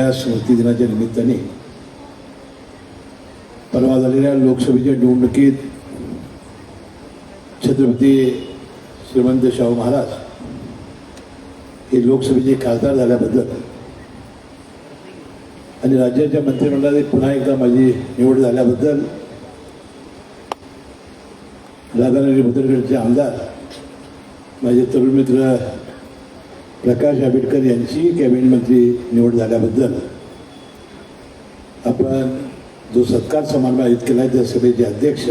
या स्मृती दिनाच्या निमित्ताने परवा झालेल्या लोकसभेच्या निवडणुकीत छत्रपती श्रीमंत शाहू महाराज हे लोकसभेचे खासदार झाल्याबद्दल आणि राज्याच्या मंत्रिमंडळात पुन्हा एकदा माझी निवड झाल्याबद्दल राधानगरी मुदरगडचे आमदार माझे तरुण मित्र प्रकाश आंबेडकर यांची कॅबिनेट मंत्री निवड झाल्याबद्दल आपण जो सत्कार समारंभ आयोजित केला त्या सभेचे अध्यक्ष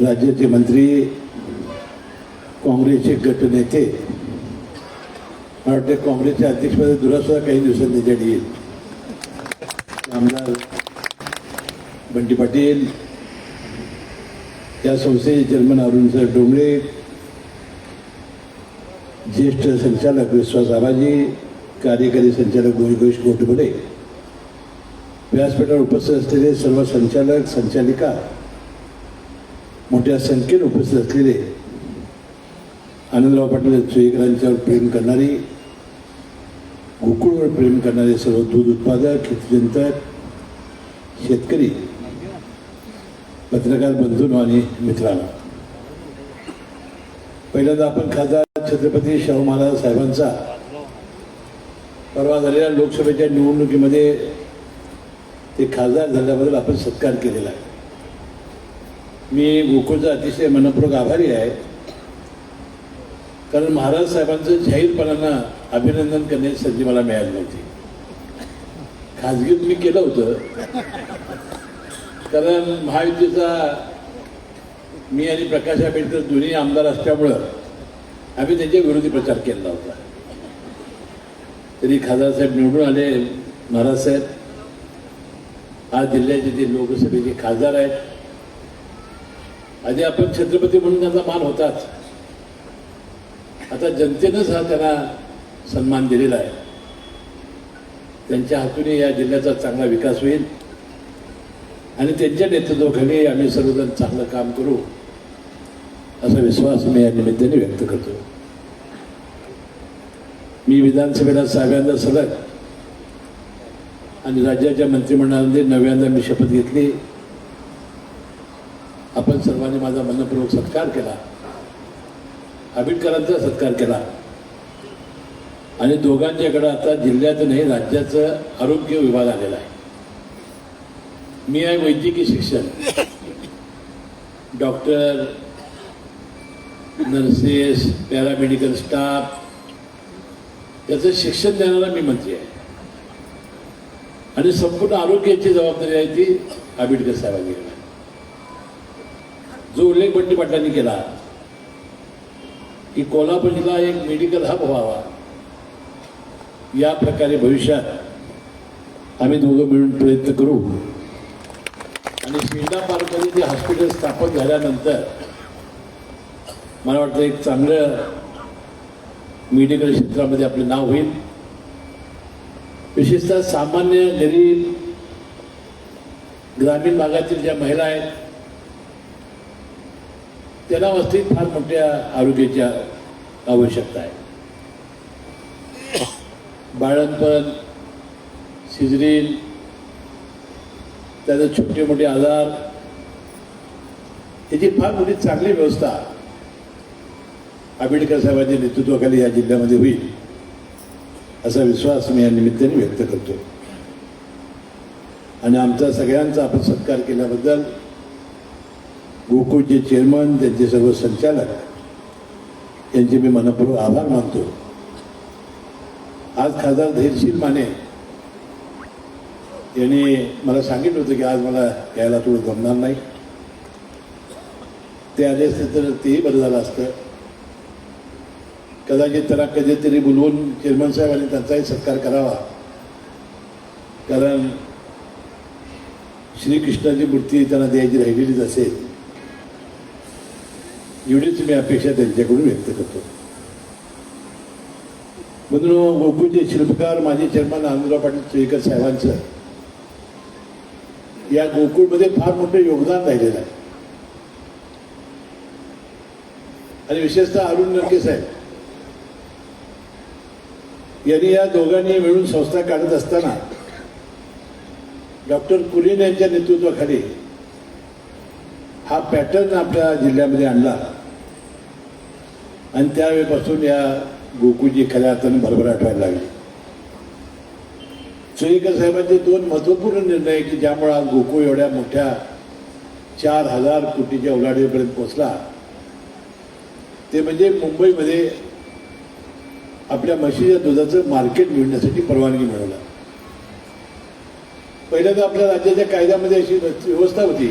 राज्याचे मंत्री काँग्रेसचे गटनेते मला वाटते काँग्रेसच्या अध्यक्षपदी दुरासुद्धा काही दिवसांनी त्यांनी येईल. आमदार बंटी पाटील या संस्थेचे चेअरमन अरुण सर ज्येष्ठ संचालक विश्वास आबाजी कार्यकारी संचालक गोविंदोष गोटबडे. व्यासपीठावर उपस्थित असलेले सर्व संचालक संचालिका मोठ्या संख्येने उपस्थित असलेले आनंदराव पाटील चुईकरांच्यावर प्रेम करणारी गोकुळवर प्रेम करणारे सर्व दूध उत्पादक हितचिंतक शेतकरी पत्रकार बंधूंनो आणि मित्रांना. पहिल्यांदा आपण खासदार छत्रपती शाहू महाराज साहेबांचा परवा झालेल्या लोकसभेच्या निवडणुकीमध्ये ते खासदार झाल्याबद्दल आपण सत्कार केलेला आहे. मी गोकुळचा अतिशय मनपूर्वक आभारी आहे. कारण महाराज साहेबांचं जाहीरपणानं अभिनंदन करण्याची संधी मला मिळाली नव्हती. खाजगीत मी केलं होतं. कारण महायुतीचा मी आणि प्रकाश आंबेडकर दोन्ही आमदार असल्यामुळं आम्ही त्यांच्या विरोधी प्रचार केला होता. तरी खासदार साहेब निवडून आले महाराज साहेब. आज जिल्ह्याचे ते लोकसभेचे खासदार आहेत. आधी आपण छत्रपती म्हणून त्यांचा मान होताच आता जनतेनंच हा त्यांना सन्मान दिलेला आहे. त्यांच्या हातून या जिल्ह्याचा चांगला विकास होईल. आणि त्यांच्या नेतृत्वाखाली आम्ही सर्वजण चांगलं काम करू. असा विश्वास मी या निमित्ताने व्यक्त करतो. मी विधानसभेला सहाव्यांदा सलग आणि राज्याच्या मंत्रिमंडळामध्ये नव्यांदा मी शपथ घेतली. आपण सर्वांनी माझा मनपूर्वक सत्कार केला. आंबेडकरांचा सत्कार केला. आणि दोघांच्याकडं आता जिल्ह्यात नाही राज्याचं आरोग्य विभाग आलेला आहे. मी आहे वैद्यकीय शिक्षण डॉक्टर नर्सेस पॅरामेडिकल स्टाफ त्याचं शिक्षण देणारा मी मंत्री आहे. आणि संपूर्ण आरोग्याची जबाबदारी आहे ती आंबेडकर साहेबांनी जो उल्लेख बंटी पाटलांनी केला की कोल्हापूर जिल्हा एक मेडिकल हब व्हावा या प्रकारे भविष्यात आम्ही दोघं मिळून प्रयत्न करू. आणि शिंदा पार्कमध्ये जे हॉस्पिटल स्थापन झाल्यानंतर मला वाटतं एक चांगलं मेडिकल क्षेत्रामध्ये आपलं नाव होईल. विशेषतः सामान्य गरीब ग्रामीण भागातील ज्या महिला आहेत त्यांना वास्तविक फार मोठ्या आरोग्याची आवश्यकता आहे. बाळणपण सिजरीन त्याचे छोटे मोठे आजार याची फार मोठी चांगली व्यवस्था आंबेडकर साहेबांच्या नेतृत्वाखाली या जिल्ह्यामध्ये होईल असा विश्वास मी या निमित्ताने व्यक्त करतो. आणि आमचा सगळ्यांचा आपण सत्कार केल्याबद्दल गोकुळचे चेअरमन त्यांचे सर्व संचालक यांचे मी मनपूर्वक आभार मानतो. आज खासदार धैर्यशील माने यांनी मला सांगितलं होतं की आज मला यायला थोडं जमणार नाही. ते आले असते तर तेही बरं झालं असतं. कदाचित त्याला कधीतरी बोलवून चेअरमन साहेबांनी त्यांचाही सत्कार करावा. कारण श्रीकृष्णाची मूर्ती त्यांना द्यायची राहिलेलीच असेल. एवढीच मी अपेक्षा त्यांच्याकडून व्यक्त करतो. म्हणून गोकुळचे शिल्पकार माजी चेअरमन आनंदराव पाटील सुयेकर साहेबांचं या गोकुळमध्ये फार मोठं योगदान राहिलेलं आहे. आणि विशेषतः अरुण नरके साहेब. यांनी या दोघांनी मिळून संस्था काढत असताना डॉक्टर कुलीन यांच्या नेतृत्वाखाली हा पॅटर्न आपल्या जिल्ह्यामध्ये आणला. आणि त्यावेळेपासून या गोकुळची खऱ्या अर्थाने भरभराट व्हायला लागली. सुरेकर साहेबांचे दोन महत्त्वपूर्ण निर्णय आहे की ज्यामुळे आज गोकुळ एवढ्या मोठ्या चार हजार कोटीच्या उलाढीपर्यंत पोहोचला ते म्हणजे मुंबईमध्ये आपल्या म्हशीच्या दुधाचं मार्केट मिळण्यासाठी परवानगी मिळवला. पहिल्यांदा आपल्या राज्याच्या कायद्यामध्ये अशी व्यवस्था होती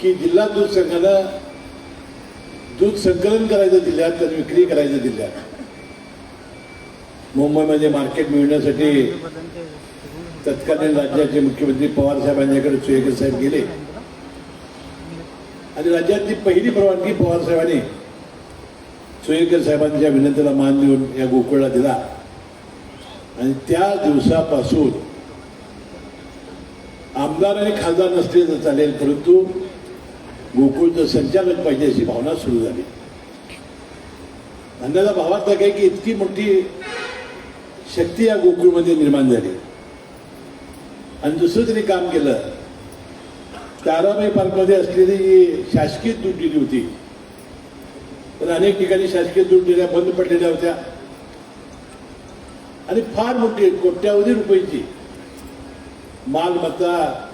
की जिल्हा दूध संघाला दूध संकलन करायचं जिल्ह्यात त्याची विक्री करायचं जिल्ह्यात मुंबईमध्ये मार्केट मिळवण्यासाठी तत्कालीन राज्याचे मुख्यमंत्री पवार साहेबांच्याकडे सुयेकर साहेब गेले. आणि राज्यातली पहिली परवानगी पवार साहेबांनी सुयेकर साहेबांच्या विनंतीला मान देऊन या गोकुळला दिला. आणि त्या दिवसापासून आमदार आणि खासदार नसले तर चालेल परंतु गोकुळचं संचालक पाहिजे अशी भावना सुरू झाली. अंदाजा भावार्थ काय की इतकी मोठी शक्ती या गोकुळमध्ये निर्माण झाली. आणि दुसरं त्यांनी काम केलं. ताराबाई पार्कमध्ये असलेली जी शासकीय तुटलेली होती तर अनेक ठिकाणी शासकीय दूध दिल्या बंद पडलेल्या होत्या. आणि फार मोठी कोट्यावधी रुपयाची. मालमत्ता.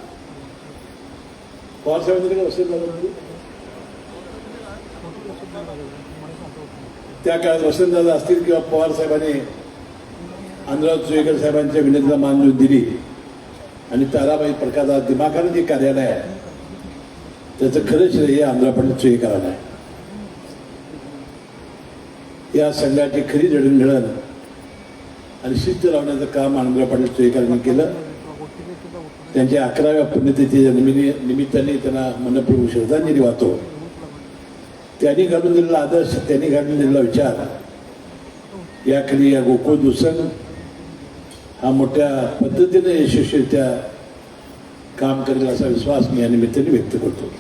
पवार साहेबांकडे वसंत त्या काळात वसंतदादा असतील किंवा पवार साहेबांनी आंध्रात सुयेकर साहेबांच्या विनंतीला मान दिली. आणि ताराबाई प्रकाशा दिमाखानं जे कार्यालय आहे त्याचं खरंच श्रेय आंध्रा पंडित सुयेकरांना आहे. या संघाची खरी जडणघडण आणि शिस्त लावण्याचं काम आंध्र पाटील सुयेकरांनी केलं. त्यांच्या अकराव्या पुण्यतिथीच्या निमित्त निमित्ताने त्यांना मनपूर्वक श्रद्धांजली वाहतो. त्यांनी घालून दिलेला आदर्श त्यांनी घालून दिलेला विचार याखाली या गोकुळ दुसंग हा मोठ्या पद्धतीने यशस्वीरित्या काम करेल असा विश्वास मी या निमित्ताने व्यक्त करतो.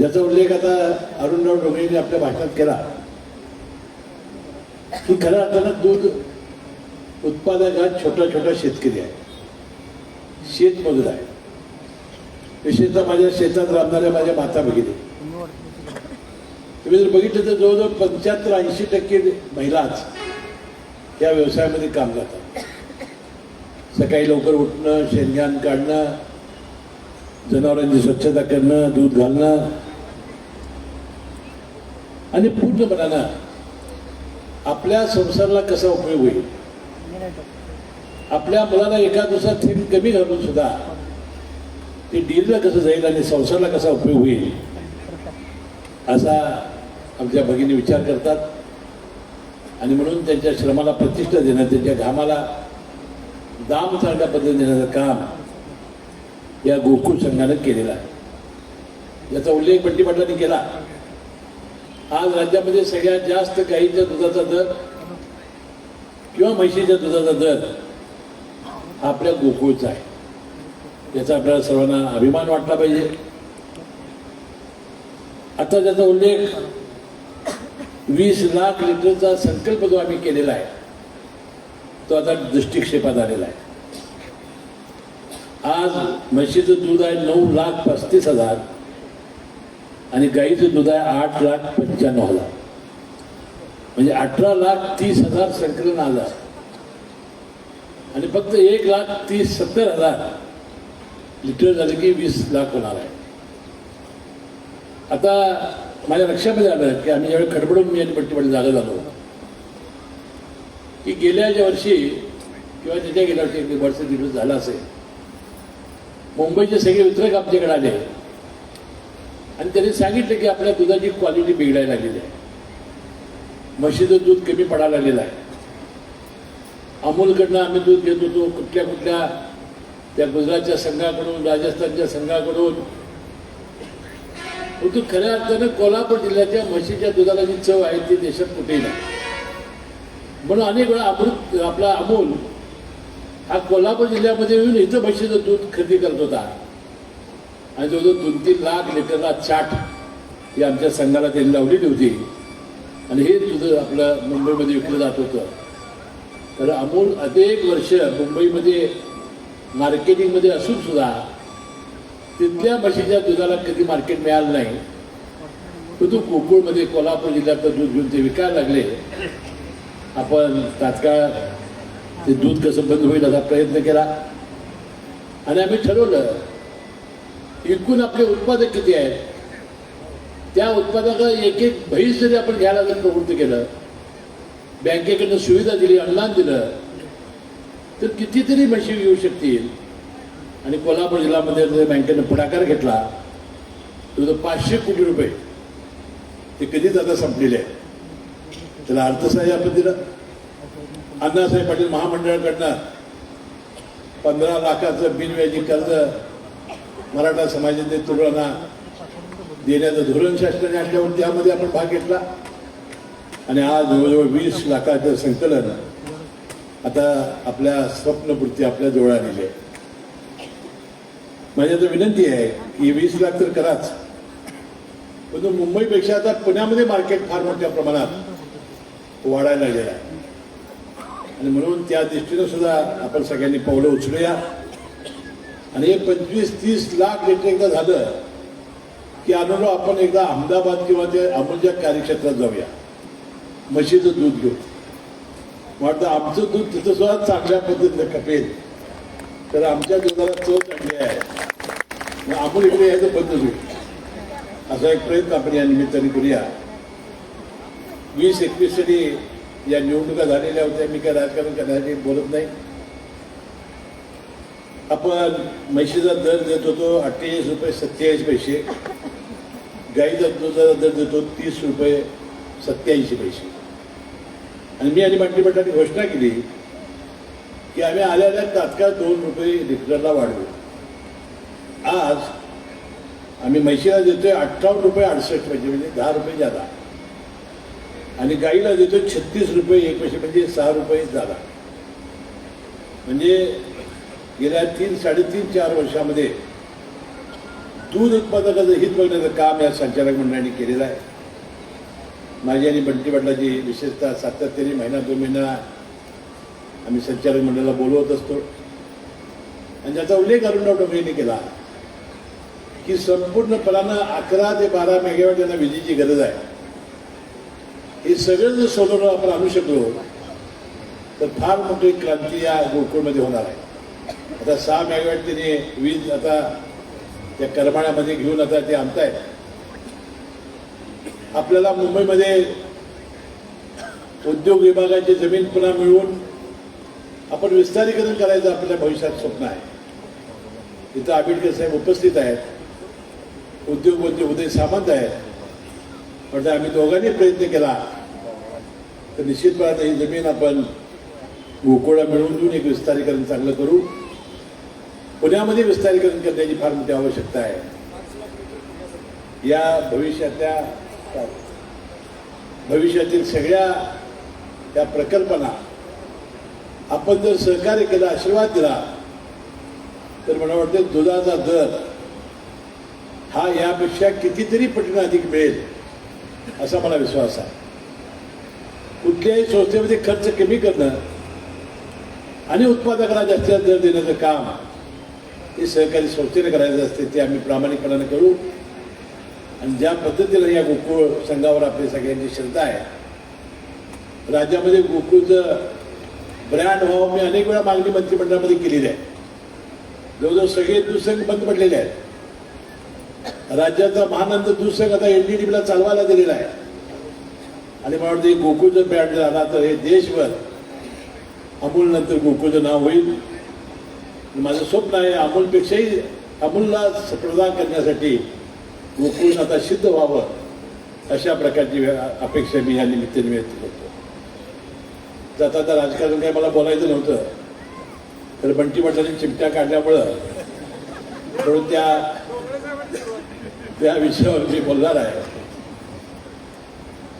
याचा उल्लेख आता अरुणराव डोंगरेंनी आपल्या भाषणात केला. की खऱ्या अर्थानं दूध उत्पादक हा छोटा छोटा शेतकरी आहे शेतमजूर आहे विशेषतः माझ्या शेतात राबणाऱ्या माझ्या माता भगिनी. तुम्ही जर बघितलं तर जवळजवळ पंच्याहत्तर ऐंशी टक्के महिलाच या व्यवसायामध्ये काम करतात. सकाळी लवकर उठणं शेणघाण काढणं जनावरांची स्वच्छता करणं दूध घालणं आणि पूर्णपणानं आपल्या संसाराला कसा उपयोग होईल? आपल्या मुलाला एका दिवसात थेट कमी घालून सुद्धा ते डीलला कसं जाईल आणि संसाराला कसा उपयोग होईल? असा आमच्या भगिनी विचार करतात. आणि म्हणून त्यांच्या श्रमाला प्रतिष्ठा देणं त्यांच्या घामाला दाम चांगल्या पद्धतीने देण्याचं काम या गोकुळ संघानं केलेलं आहे. याचा उल्लेख बंटी पाटलांनी केला. आज राज्यामध्ये सगळ्यात जास्त गाईच्या दुधाचा दर किंवा म्हशीच्या दुधाचा दर हा आपल्या गोकुळचा आहे. याचा आपल्याला सर्वांना अभिमान वाटला पाहिजे. आता त्याचा उल्लेख वीस लाख लिटरचा संकल्प जो आम्ही केलेला आहे तो आता दृष्टिक्षेपात आलेला आहे. आज म्हशीचं दूध आहे नऊ लाख पस्तीस हजार. आणि गाईचं दूध आहे आठ लाख पंच्याण्णव हजार. म्हणजे अठरा लाख तीस हजार संकलन आजार आणि फक्त एक लाख तीस सत्तर हजार लिटर झालं की वीस लाख होणार आहे. आता माझ्या लक्षामध्ये आलं की आम्ही ज्यावेळी खडबडून मी आणि पट्टीमध्ये जागा झालो की गेल्याच्या वर्षी किंवा त्याच्या गेल्या वर्षी वर्ष दिवस झाला असेल मुंबईचे सगळे वितरक आमच्याकडे आले. आणि त्यांनी सांगितलं की आपल्या दुधाची क्वालिटी बिघडायला लागलेली आहे. म्हशीचं दूध कमी पडायला लागलेलं आहे. अमूलकडनं आम्ही दूध घेत होतो कुठल्या कुठल्या त्या गुजरातच्या संघाकडून राजस्थानच्या संघाकडून. परंतु खऱ्या अर्थानं कोल्हापूर जिल्ह्याच्या म्हशीच्या दुधाला जी चव आहे ती देशात कुठेही नाही. म्हणून अनेक वेळा अमृत आपला अमूल हा कोल्हापूर जिल्ह्यामध्ये येऊन इथं म्हशीचं दूध खरेदी करत होता. आणि जवळजवळ दोन तीन लाख लिटरला चाट ही आमच्या संघाला त्यांनी लावलेली होती. आणि हे तुझं आपलं मुंबईमध्ये विकलं जात होतं. तर अमूल अनेक वर्ष मुंबईमध्ये मार्केटिंगमध्ये असून सुद्धा तिथल्या म्हशीच्या दुधाला कधी मार्केट मिळालं नाही. परंतु कोकणमध्ये कोल्हापूर जिल्ह्यातलं दूध घेऊन ते विकायला लागले. आपण तात्काळ ते दूध कसं बंद होईल असा प्रयत्न केला. आणि आम्ही ठरवलं एकूण आपले उत्पादक किती आहेत? त्या उत्पादका एक एक भैस जरी आपण घ्यायला जर प्रवृत्त केलं बँकेकडनं सुविधा दिली अनुदान दिलं तर कितीतरी म्हशी येऊ शकतील. आणि कोल्हापूर जिल्ह्यामध्ये जर बँकेनं पुढाकार घेतला तर पाचशे कोटी रुपये. ते कधीच आता संपलेले आहे त्याला अर्थसहाय्य आपण दिलं. अण्णासाहेब पाटील महामंडळाकडनं पंधरा लाखाचं बिनव्याजी कर्ज मराठा समाजाच्या तरुणांना देण्याचं धोरण शासनाने आणल्यावर त्यामध्ये आपण भाग घेतला. आणि आज जवळजवळ वीस लाखाचं संकलन आता आपल्या स्वप्नपूर्ती आपल्या जवळ आलेली आहे. माझी आता विनंती आहे की वीस लाख तर कराच. परंतु मुंबईपेक्षा आता पुण्यामध्ये मार्केट फार मोठ्या प्रमाणात वाढायला गेला आणि म्हणून त्या दृष्टीनं सुद्धा आपण सगळ्यांनी पावलं उचलूया. आणि हे पंचवीस तीस लाख लिटर एकदा झालं की आनंद आपण एकदा अहमदाबाद किंवा ते अमूलच्या कार्यक्षेत्रात जाऊया. म्हशीचं दूध घेऊ वाटतं आमचं दूध तिथं सुद्धा चांगल्या पद्धतीनं खपेल तर आमच्या दुधाला चव चांगली आहे. आपण इकडे यायचं बंद होईल असा एक प्रयत्न आपण या निमित्ताने करूया. वीस एकवीस साली या निवडणुका झालेल्या होत्या. मी काय राजकारण करण्यासाठी बोलत नाही. आपण म्हशीचा दर देत होतो अठ्ठेचाळीस रुपये सत्तेचाळीस पैसे. गाईचा दुधाचा दर देतो तीस रुपये सत्याऐंशी पैसे. आणि मी आणि मंत्री घोषणा केली की आम्ही आल्याला तात्काळ दोन रुपये लिटरला वाढवू. आज आम्ही म्हशीला देतोय अठ्ठावन्न रुपये अडसष्ट पैसे म्हणजे दहा रुपये जादा आणि गाईला देतोय छत्तीस रुपये एक पैसे म्हणजे सहा रुपये जादा म्हणजे गेल्या तीन साडेतीन चार वर्षामध्ये दूध उत्पादकाचं हित बघण्याचं काम या संचालक मंडळाने केलेलं आहे. माझी आणि बंटी पाटलाची विशेषतः सातत्याने महिना दोन महिना आम्ही संचालक मंडळाला बोलवत असतो. आणि त्याचा उल्लेख अरुणराव डोंगरेंनी केला की संपूर्णपणानं अकरा ते बारा मेगावॅट यांना विजेची गरज आहे. हे सगळं जर सोलर आपण आणू शकलो तर फार मोठी क्रांती या गोकुळमध्ये होणार आहे. आता सहा मेगावॅट तिने वीज आता त्या करमाळ्यामध्ये घेऊन आता ते आणतायत. आपल्याला मुंबईमध्ये उद्योग विभागाची जमीन पुन्हा मिळवून आपण विस्तारीकरण करायचं आपल्या भविष्यात स्वप्न आहे. इथं आंबेडकर साहेब उपस्थित आहेत. उद्योगमंत्री उदय सामंत आहेत. पण आम्ही दोघांनी प्रयत्न केला. तर निश्चितपणानं ही जमीन आपण गोकुळा मिळवून देऊन एक विस्तारीकरण चांगलं करू. पुण्यामध्ये विस्तारीकरण करण्याची फार मोठी आवश्यकता आहे. या भविष्यातल्या भविष्यातील सगळ्या त्या प्रकल्पना आपण जर सहकार्य केलं आशीर्वाद दिला तर मला वाटतं दुधाचा दर हा यापेक्षा कितीतरी पटीनं अधिक मिळेल असा मला विश्वास आहे. कुठल्याही संस्थेमध्ये खर्च कमी करणं आणि उत्पादकाला जास्तीत जास्त दर देण्याचं काम हे सहकारी संस्थेने करायचं असते ते आम्ही प्रामाणिकपणाने करू. आणि ज्या पद्धतीनं या गोकुळ संघावर आपली सगळ्यांची श्रद्धा आहे राज्यामध्ये गोकुळचं ब्रँड व्हावं मी अनेक वेळा मागणी मंत्रिमंडळामध्ये केलेली आहे. जवळजवळ सगळे दुसरे बंद पडलेले आहेत. राज्याचा महानंद दुसंघ आता एन डी एलडीडीला चालवायला दिलेला आहे. आणि मला वाटतं गोकुळचं ब्रँड झाला तर हे देशभर अमूलनंतर गोकुळचं नाव होईल. माझं स्वप्न आहे अमूलपेक्षाही अमूलला प्रदान करण्यासाठी गोकुळ आता सिद्ध व्हावं अशा प्रकारची अपेक्षा मी या निमित्ताने व्यक्त करतो. जाता आता राजकारण काही मला बोलायचं नव्हतं. तर बंटी पाटलांनी चिमट्या काढल्यामुळं म्हणून त्या त्या विषयावर मी बोलणार आहे.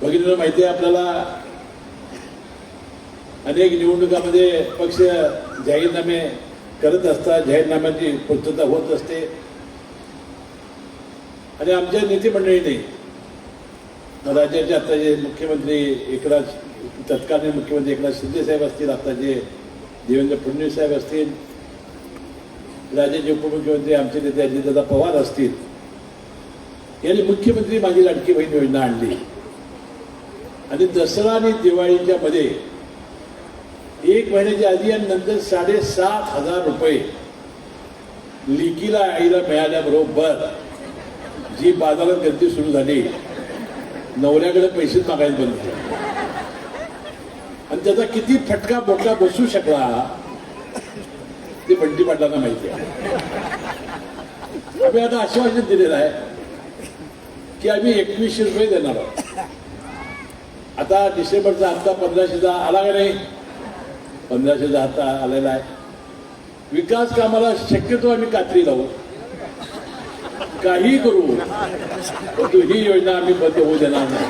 बघितलं माहिती आहे आपल्याला अनेक निवडणुकामध्ये पक्ष जाहीरनामे करत असतात जाहीरनाम्याची पूर्तता होत असते. आणि आमच्या नेतेमंडळीने राज्याचे आता जे मुख्यमंत्री एकनाथ तत्कालीन मुख्यमंत्री एकनाथ शिंदे साहेब असतील आताचे देवेंद्र फडणवीस साहेब असतील राज्याचे उपमुख्यमंत्री आमचे नेते अजितदादा पवार असतील यांनी मुख्यमंत्री माझी लाडकी बहीण योजना आणली. आणि दसरा आणि दिवाळीच्या मध्ये एक महिन्याच्या आधी आणि नंतर साडेसात हजार रुपये लिकीला आईला मिळाल्याबरोबर जी बाजारात गर्दी सुरू झाली नवऱ्याकडे पैसेच मागायला बंद आणि त्याचा किती फटका बोटका बसू शकला ते बंटी पाटलांना माहिती आहे. आम्ही आता आश्वासन दिलेलं आहे की आम्ही एकवीसशे रुपये देणार आहोत. आता डिसेंबरचा हप्ता पंधराशेचा आला का नाही? पंधराशेचा जाता आलेला आहे. विकास कामाला शक्यतो आम्ही कात्री लावू. काही करू. परंतु ही योजना आम्ही बंद होऊ देणार नाही.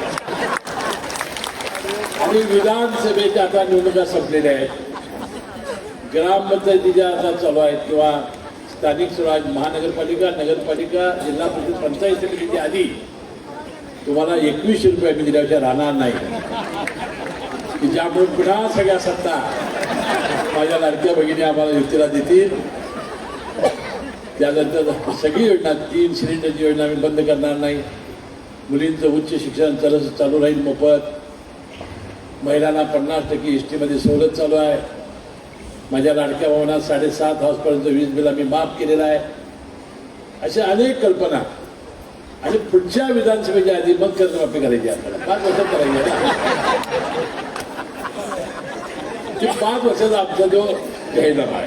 आणि विधानसभेच्या आता निवडणुका संपलेल्या आहेत. ग्रामपंचायतीच्या आता चालू आहेत किंवा स्थानिक स्वराज महानगरपालिका नगरपालिका जिल्हा परिषद पंचायत समितीच्या आधी तुम्हाला एकवीसशे रुपये आम्ही दिल्याशिवाय राहणार नाही. ज्यामुळे पुन्हा सगळ्या सत्ता माझ्या लाडक्या भगिनी आम्हाला युक्तीला देतील. त्यानंतर सगळी योजना तीन सिलेंडरची योजना आम्ही बंद करणार नाही. मुलींचं उच्च शिक्षण चालू चालू राहील मोफत. महिलांना पन्नास टक्के एस टीमध्ये सवलत चालू आहे. माझ्या लाडक्या भवनात साडेसात हाऊसपर्यंत वीज बिल आम्ही माफ केलेलं आहे. अशा अनेक कल्पना. आणि पुढच्या विधानसभेच्या आधी मग कर्जमाफी करायची आहे आपल्याला. पाच वर्षात करायची आहे. ते पाच वर्षाचा आमचा जो घ्यायला आहे.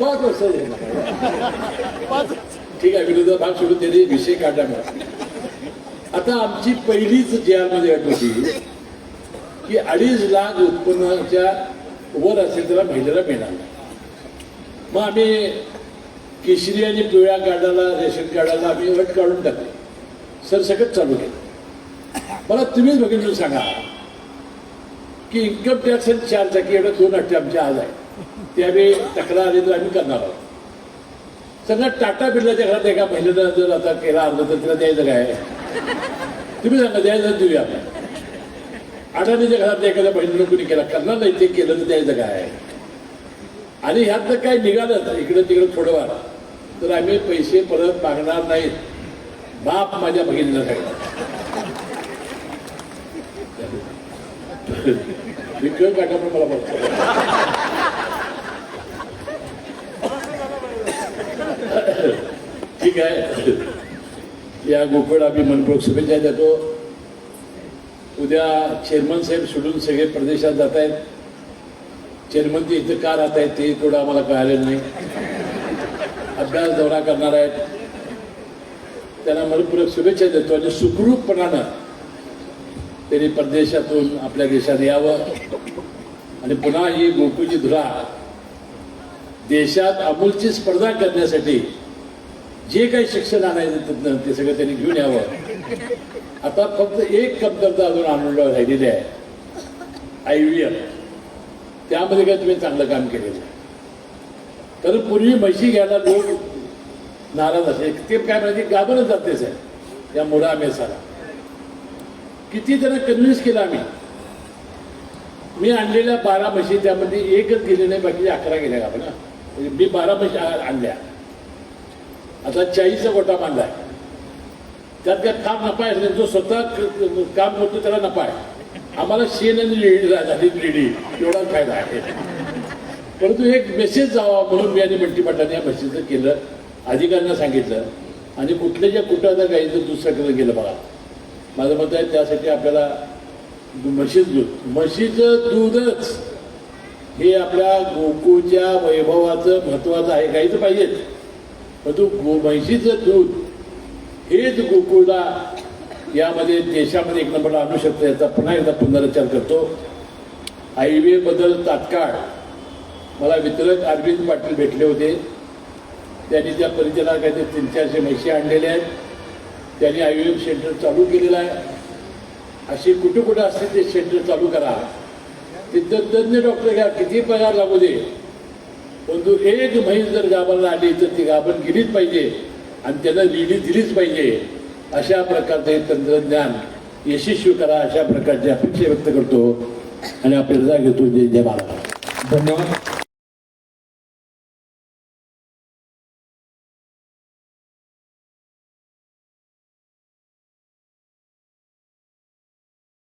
पाच वर्ष ठीक आहे विरोधात भाग सोडून त्याने विषय काढला मला आता आमची पहिलीच जे मध्ये अट होती की अडीच लाख उत्पन्नाच्या वर असेल त्याला महिलेला मिळणार मग आम्ही केशरी आणि पिवळ्या कार्डाला रेशन कार्डाला आम्ही अट काढून टाकली. सरसकट चालू केलं. मला तुम्हीच बघितलं सांगा की इन्कम टॅक्स आणि चार चाकी एवढ्या दोन अट्टे आमच्या आज आहे ते आम्ही तक्रार आली तर आम्ही करणार आहोत. सगळं टाटा बिर्लाच्या घरात एका महिलेनं जर आता केला अर्ज तर तिला द्यायचं काय? तुम्ही सांगा द्यायचं देऊया आपण. अडाणीच्या घरात एखाद्या महिलेनं कुणी केला करणार नाही ते केलं तर द्यायचं काय? आणि ह्यातलं काय निघालं तर इकडं तिकडं थोडंफार तर आम्ही पैसे परत मागणार नाहीत. बाप माझ्या भगिनीला सांगणार विक्रम काटा पण मला बघतो. ठीक आहे. या गोकुळ आम्ही मनपूर्वक शुभेच्छा देतो. उद्या चेअरमन साहेब सोडून सगळे प्रदेशात जात आहेत. चेअरमन ते इथं का राहत आहेत ते थोडं आम्हाला कळालेलं नाही. अभ्यास दौरा करणार आहेत. त्यांना मनपूर्वक शुभेच्छा देतो आणि सुखरूपपणानं त्यांनी परदेशातून आपल्या देशात यावं. आणि पुन्हा ही गोकुळची धुरा देशात अमूलची स्पर्धा करण्यासाठी जे काही शिक्षण आणायचं तिथनं ते सगळं त्यांनी घेऊन यावं. आता फक्त एक कमतरता अजून आणून राहिलेली आहे. आय व्ही एफ त्यामध्ये काय तुम्ही चांगलं काम केलेलं आहे. कारण पूर्वी म्हशी घ्यायला लोक नाराज असे ते काय म्हणजे गाबरच जातेच आहे. या मुळा मेसाला किती जण कन्व्हिन्स केलं आम्ही? मी आणलेल्या बारा म्हशी त्यामध्ये एकच गेली नाही बाकीचे अकरा गेल्या का ना म्हणजे मी बारा म्हशी आणल्या. आता चाळीसचा गोटा बांधलाय. त्यात काय काम नफा आहे जो स्वतः काम करतो त्याला नफा आहे आम्हाला शेण आणि लेडी झाली लेडी एवढाच फायदा आहे. परंतु एक मेसेज जावा म्हणून मी आणि बंटी या मेसेजचं केलं. अधिकाऱ्यांना सांगितलं. आणि कुठल्याच्या कुठं आता गाईचं दुसऱ्याकडे गेलं बघा. माझं मत आहे त्यासाठी आपल्याला म्हशीचं दूध म्हशीचं दूधच हे आपल्या गोकुळच्या वैभवाचं महत्वाचं आहे. गाईचं पाहिजेच परंतु गो म्हशीचं दूध हेच गोकुळला यामध्ये देशामध्ये एक नंबरला आणू शकतं. याचा पुन्हा एकदा पुनरुच्चार करतो. हायवेबद्दल तात्काळ. मला वितरक अरविंद पाटील भेटले होते. त्यांनी त्या परिचयाला काहीतरी तीन चारशे म्हशी आणलेल्या आहेत. त्यांनी आयुर्वेद सेंटर चालू केलेलं आहे. अशी कुठं कुठं असतील ते सेंटर चालू करा. तिथं तज्ज्ञ डॉक्टर घ्या किती पगार लागू दे. परंतु एक म्हैस जर गाभाला आली तर ती गाभण गेलीच पाहिजे आणि त्यांना लिडी दिलीच पाहिजे. अशा प्रकारचं हे तंत्रज्ञान यशस्वी करा अशा प्रकारची अपेक्षा व्यक्त करतो. आणि आपली रजा घेतो जय जय महाराज धन्यवाद.